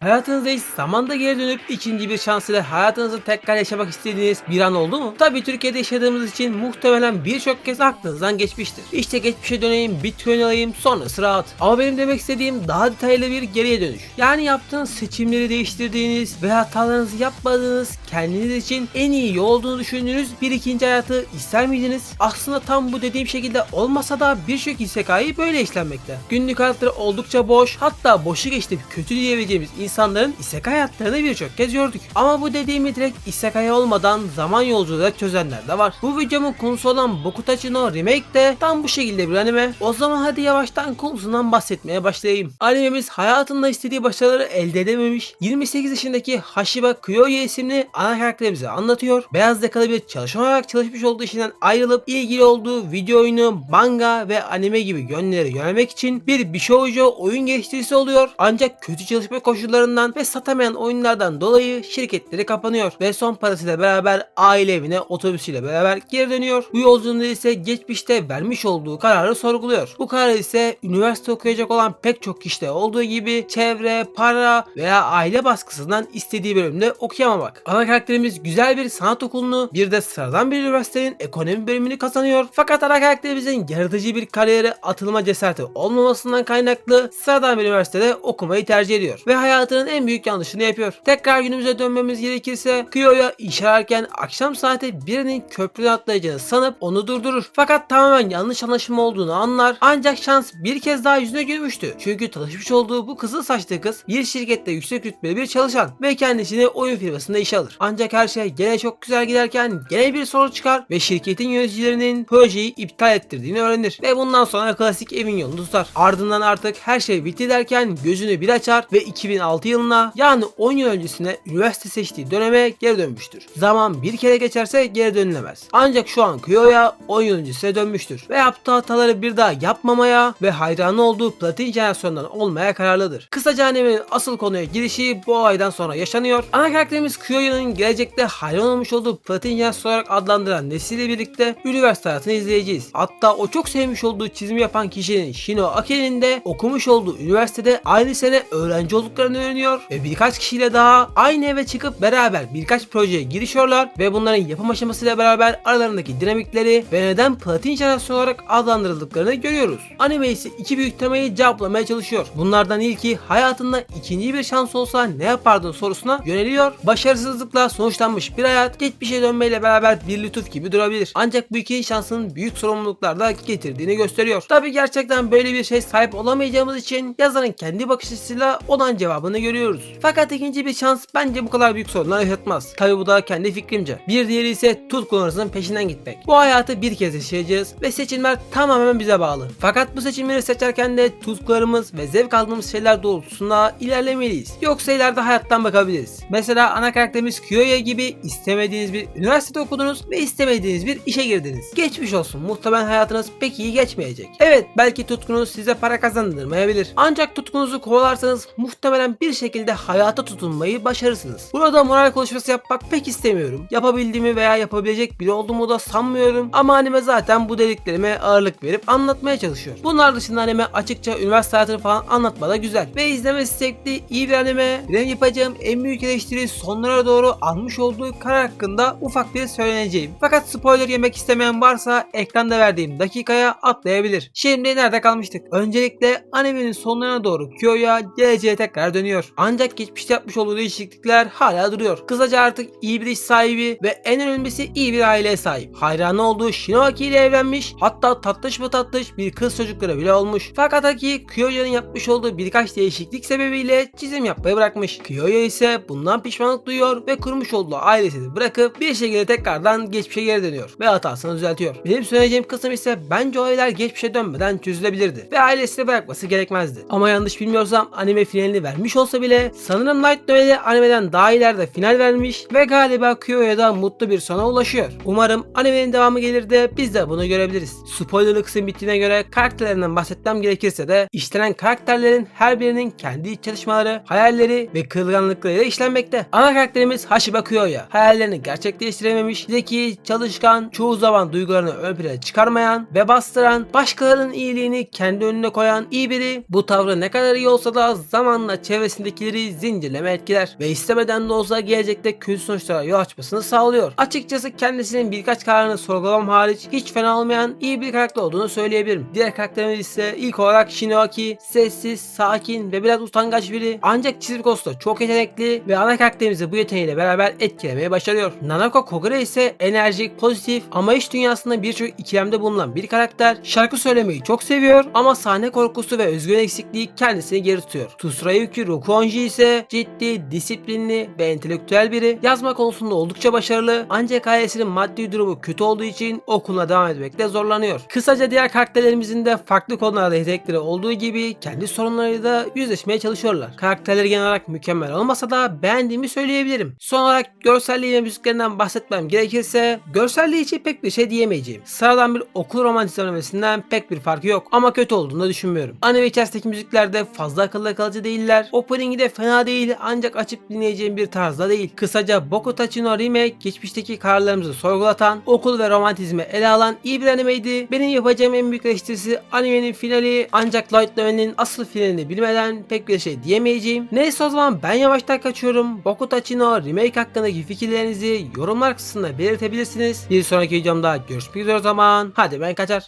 Hayatınızda hiç zamanda geri dönüp ikinci bir şans ile hayatınızı tekrar yaşamak istediğiniz bir an oldu mu? Tabii Türkiye'de yaşadığımız için muhtemelen birçok kez aklınızdan geçmiştir. İşte geçmişe döneyim, bitcoin alayım, sonrası rahat. Ama benim demek istediğim daha detaylı bir geriye dönüş. Yani yaptığınız seçimleri değiştirdiğiniz ve hatalarınızı yapmadığınız, kendiniz için en iyi yol olduğunu düşündüğünüz bir ikinci hayatı ister miydiniz? Aslında tam bu dediğim şekilde olmasa da birçok isekayı böyle işlenmekte. Günlük hayatları oldukça boş, hatta boşu geçti kötü diyebileceğimiz insanların isekai hayatlarını birçok kez gördük. Ama bu dediğimi direkt isekai olmadan zaman yolculuğu çözenler de var. Bu videomun konusu olan Bokutachi no Remake de tam bu şekilde bir anime. O zaman hadi yavaştan konusundan bahsetmeye başlayayım. Animemiz hayatında istediği başarıları elde edememiş, 28 yaşındaki Hashiba Kyoya isimli ana karakterimizi anlatıyor. Beyaz yakalı bir çalışan olarak çalışmış olduğu işinden ayrılıp ilgili olduğu video oyunu, manga ve anime gibi yönleri yönelmek için bir Bishoujo oyun geliştiricisi oluyor. Ancak kötü çalışma koşullarından ve satamayan oyunlardan dolayı şirketleri kapanıyor ve son parasıyla beraber aile evine otobüsüyle beraber geri dönüyor. Bu yolculuğunda ise geçmişte vermiş olduğu kararı sorguluyor. Bu karar ise üniversite okuyacak olan pek çok kişide olduğu gibi çevre, para veya aile baskısından istediği bölümde okuyamamak. Ana karakterimiz güzel bir sanat okulunu bir de sıradan bir üniversitenin ekonomi bölümünü kazanıyor. Fakat ana karakterimizin yaratıcı bir kariyere atılma cesareti olmamasından kaynaklı sıradan bir üniversitede okumayı tercih ediyor ve hayatının en büyük yanlışını yapıyor. Tekrar günümüze dönmemiz gerekirse Kyo'ya iş ararken akşam saati birinin köprüden atlayacağını sanıp onu durdurur. Fakat tamamen yanlış anlaşılma olduğunu anlar ancak şans bir kez daha yüzüne gülmüştü. Çünkü tanışmış olduğu bu kızıl saçlı kız bir şirkette yüksek rütbeli bir çalışan ve kendisini oyun firmasında işe alır. Ancak her şey gene çok güzel giderken gene bir sorun çıkar ve şirketin yöneticilerinin projeyi iptal ettirdiğini öğrenir ve bundan sonra klasik evin yolunu tutar. Ardından artık her şey bitti derken gözünü bir açar ve 2006 yılına yani 10 yıl öncesine üniversite seçtiği döneme geri dönmüştür. Zaman bir kere geçerse geri dönülemez. Ancak şu an Kyo'ya 10 yıl öncesine dönmüştür ve yaptığı hataları bir daha yapmamaya ve hayranı olduğu platin jenerasyondan olmaya kararlıdır. Kısaca animenin asıl konuya girişi bu olaydan sonra yaşanıyor. Ana karakterimiz Kyo'nun gelecekte hayran olmuş olduğu platin jenerasyon olarak adlandıran nesliyle birlikte üniversite hayatını izleyeceğiz. Hatta o çok sevmiş olduğu çizimi yapan kişinin Shino Ake'nin de okumuş olduğu üniversitede aynı sene öğrenci olduklarını öğreniyor ve birkaç kişiyle daha aynı eve çıkıp beraber birkaç projeye girişiyorlar ve bunların yapım aşamasıyla beraber aralarındaki dinamikleri ve neden platin jenerasyon olarak adlandırıldıklarını görüyoruz. Anime ise iki büyük temayı cevaplamaya çalışıyor. Bunlardan ilki hayatında ikinci bir şans olsa ne yapardın sorusuna yöneliyor. Başarısızlıkla sonuçlanmış bir hayat geçmişe dönmeyle beraber bir lütuf gibi durabilir. Ancak bu ikinci şansın büyük sorumluluklar da getirdiğini gösteriyor. Tabi gerçekten böyle bir şey sahip olamayacağımız için yazarın kendi bakış açısıyla olan cevabını görüyoruz. Fakat ikinci bir şans bence bu kadar büyük sorunlar yaşatmaz. Tabi bu da kendi fikrimce. Bir diğeri ise tutkularımızın peşinden gitmek. Bu hayatı bir kez yaşayacağız ve seçimler tamamen bize bağlı. Fakat bu seçimleri seçerken de tutkularımız ve zevk aldığımız şeyler doğrultusunda ilerlemeliyiz. Yoksa ileride hayattan bakabiliriz. Mesela ana karakterimiz Kyoya gibi istemediğiniz bir üniversitede okudunuz ve istemediğiniz bir işe girdiniz. Geçmiş olsun. Muhtemelen hayatınız pek iyi geçmeyecek. Evet belki tutkunuz size para kazandırmayabilir. Ancak tutkunuzu kovalarsanız muhtemelen bir şekilde hayata tutunmayı başarırsınız. Burada moral konuşması yapmak pek istemiyorum. Yapabildiğimi veya yapabilecek biri olduğumu da sanmıyorum. Ama anime zaten bu dediklerime ağırlık verip anlatmaya çalışıyor. Bunlar dışında anime açıkça üniversite hayatını falan anlatmada güzel. Ve izlemesi zevkli iyi bir anime. Benim yapacağım en büyük eleştiri sonlara doğru almış olduğu karar hakkında ufak bir söyleneceğim. Fakat spoiler yemek istemeyen varsa ekranda verdiğim dakikaya atlayabilir. Şimdi nerede kalmıştık? Öncelikle animenin sonlarına doğru Kyo'ya geleceğe tekrar dönüyor. Ancak geçmişte yapmış olduğu değişiklikler hala duruyor. Kısaca artık iyi bir iş sahibi ve en önemlisi iyi bir aileye sahip. Hayranı olduğu Shinoaki ile evlenmiş hatta tatlış mı tatlış bir kız çocukları bile olmuş. Fakat Aki Kyo'nun yapmış olduğu birkaç değişiklik sebebiyle çizim yapmayı bırakmış. Kyoya ise bundan pişmanlık duyuyor ve kurmuş olduğu ailesini bırakıp bir şekilde tekrardan geçmişe geri dönüyor ve hatasını düzeltiyor. Benim söyleyeceğim kısım ise bence olaylar geçmişe dönmeden çözülebilirdi ve ailesini bırakması gerekmezdi. Ama yanlış bilmiyorsam anime finalini vermiş olsa bile sanırım Light Novel'e animeden daha ileride final vermiş ve galiba Kyo'ya da mutlu bir sona ulaşıyor. Umarım animenin devamı gelir de biz de bunu görebiliriz. Spoilerlı kısım bittiğine göre karakterlerinden bahsetmem gerekirse de işlenen karakterlerin her birinin kendi iç çalışmaları, hayalleri ve kırılganlıklarıyla işlenmekte. Ana karakterimiz Hashiba Kyoya. Hayallerini gerçekleştirememiş, zeki, çalışkan, çoğu zaman duygularını ön plana çıkarmayan ve bastıran, başkalarının iyiliğini kendi önüne koyan iyi biri. Bu tavrı ne kadar iyi olsa da zamanla çevresinde çevresindekileri zincirleme etkiler ve istemeden de olsa gelecekte kötü sonuçlara yol açmasını sağlıyor. Açıkçası kendisinin birkaç kararını sorgulamam hariç hiç fena olmayan iyi bir karakter olduğunu söyleyebilirim. Diğer karakterimiz ise ilk olarak Shinoaki, sessiz, sakin ve biraz utangaç biri ancak çizgi konusunda çok yetenekli ve ana karakterimizi bu yeteneğiyle beraber etkilemeye başarıyor. Nanako Kogure ise enerjik, pozitif ama iş dünyasında birçok ikilemde bulunan bir karakter. Şarkı söylemeyi çok seviyor ama sahne korkusu ve özgüven eksikliği kendisini geri tutuyor. Tsurayuki Rokuonji ise ciddi, disiplinli ve entelektüel biri. Yazma konusunda oldukça başarılı ancak ailesinin maddi durumu kötü olduğu için okuluna devam etmekte zorlanıyor. Kısaca diğer karakterlerimizin de farklı konularda yetenekleri olduğu gibi kendi sorunlarıyla da yüzleşmeye çalışıyorlar. Karakterleri genel olarak mükemmel olmasa da beğendiğimi söyleyebilirim. Son olarak görselliği ve müziklerinden bahsetmem gerekirse görselliği için pek bir şey diyemeyeceğim. Sıradan bir okul romantizmlemesinden pek bir farkı yok ama kötü olduğunu da düşünmüyorum. Anime içerisindeki müzikler de fazla akılda kalıcı değiller. Opening'i de fena değil ancak açıp dinleyeceğim bir tarzda değil. Kısaca Boku Tachi no Remake geçmişteki kararlarımızı sorgulatan, okul ve romantizmi ele alan iyi bir animeydi. Benim yapacağım en büyük eleştirisi animenin finali ancak Light Novel'in asıl finalini bilmeden pek bir şey diyemeyeceğim. Neyse o zaman ben yavaştan kaçıyorum. Boku Tachi no Remake hakkındaki fikirlerinizi yorumlar kısmında belirtebilirsiniz. Bir sonraki videomda görüşmek üzere o zaman. Hadi ben kaçar.